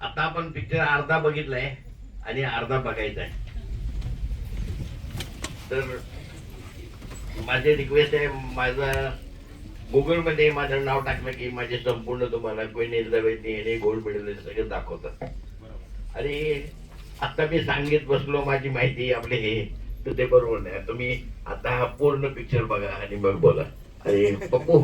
आता आपण पिक्चर अर्धा बघितलाय आणि अर्धा बघायचा आहे तर माझे रिक्वेस्ट आहे माझा गुगलमध्ये माझं नाव टाकलं की माझे संपूर्ण तुम्हाला क्वीन एलिझाबेथ गोल्ड मेडल सगळं दाखवतात. आणि आता मी सांगित बसलो माझी माहिती आपले. हे तर ते बरोबर नाही. तुम्ही आता हा पूर्ण पिक्चर बघा आणि मग बोला. आणि पप्पू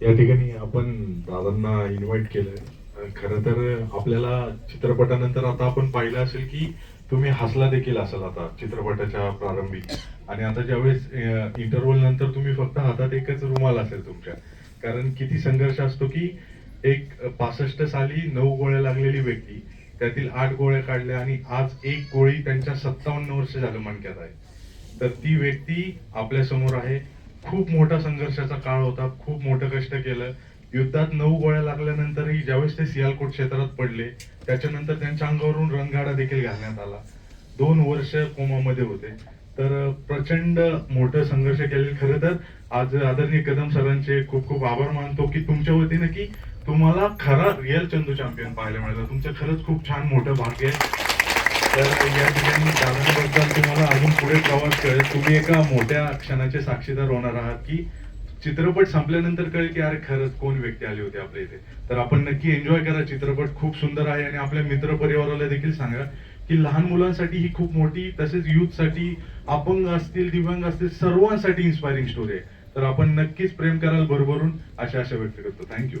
या ठिकाणी आपण दादांना इन्व्हाइट केलंय. खर तर आपल्याला चित्रपटानंतर आता आपण पाहिलं असेल की तुम्ही हसला देखील असाल आता चित्रपटाच्या प्रारंभी. आणि आता ज्यावेळेस इंटरव्हल नंतर तुम्ही फक्त हातात एकच रुमाल असेल तुमच्या. कारण किती संघर्ष असतो की एक पासष्ट साली नऊ गोळ्या लागलेली व्यक्ती त्यातील आठ गोळ्या काढल्या आणि आज एक गोळी त्यांच्या सत्तावन्न वर्ष झालं मणक्यात आहे. तर ती व्यक्ती आपल्यासमोर आहे. खूप मोठा संघर्षाचा काळ होता. खूप मोठं कष्ट केलं. युद्धात नऊ गोळ्या लागल्यानंतरही ज्यावेळेस ते सियालकोट क्षेत्रात पडले त्याच्यानंतर त्यांच्या अंगावरून रणगाडा देखील घालण्यात आला. दोन वर्ष कोमामध्ये होते. तर प्रचंड मोठं संघर्ष केले खरं तर आज आदरणीय कदम सरांचे खूप खूप आभार मानतो की तुमच्या वतीनं की तुम्हाला खरा रिअल चंदू चॅम्पियन पाहायला मिळाला. तुमचं खरंच खूप छान मोठं भाग्य आहे. तर या ठिकाणी दादांबद्दल तुम्हाला अजून पुढे प्रवास कळेल तुम्ही एका मोठ्या क्षणाचे साक्षीदार होणार आहात की चित्रपट संपल्यानंतर कळेल की अरे खरंच कोण व्यक्ती आली होती आपल्या इथे तर आपण नक्की एन्जॉय करा चित्रपट खूप सुंदर आहे आणि आपल्या मित्र परिवाराला देखील सांगा की लहान मुलांसाठी ही खूप मोठी तसेच युथसाठी अपंग असतील दिव्यांग असतील सर्वांसाठी इन्स्पायरिंग स्टोरी आहे तर आपण नक्कीच प्रेम कराल भरभरून अशा आशा व्यक्त करतो. थँक्यू